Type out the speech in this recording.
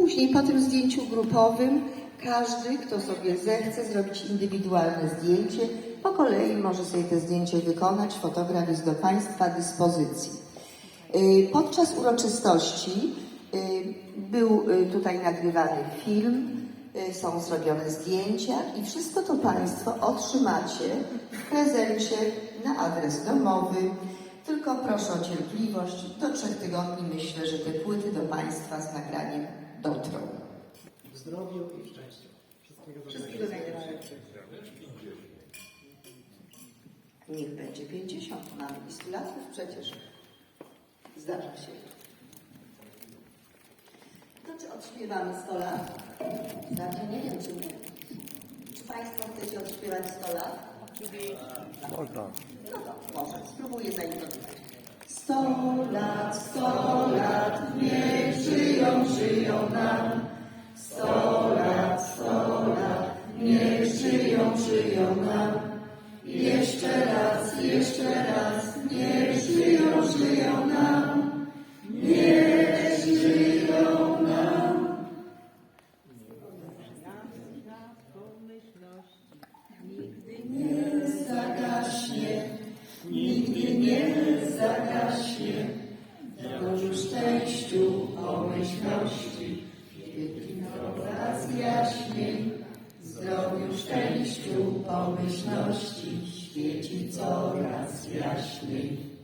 Później po tym zdjęciu grupowym każdy, kto sobie zechce zrobić indywidualne zdjęcie, po kolei może sobie te zdjęcie wykonać. Fotograf jest do Państwa dyspozycji. Y, Podczas uroczystości y, był y, tutaj nagrywany film, są zrobione zdjęcia i wszystko to Państwo otrzymacie w prezencie na adres domowy. Tylko proszę o cierpliwość. Do trzech tygodni myślę, że te płyty do Państwa z nagraniem dotrą. W zdrowiu i w szczęściu. Wszystkiego dobrego. Niech będzie 50. Mamy istulatów przecież. Zdarza się. To czy odśpiewamy 100 lat? Znaczy nie wiem, czy nie. Czy Państwo chcecie odśpiewać 100 lat? Można. No to może, spróbuję zaimprowizować. Sto lat, sto lat, niech Nigdy nie zagaśnie, nigdy szczęściu, pomyślności, wielkim coraz jaśniej. Zdrowiu, szczęściu, pomyślności, świeci coraz jaśniej.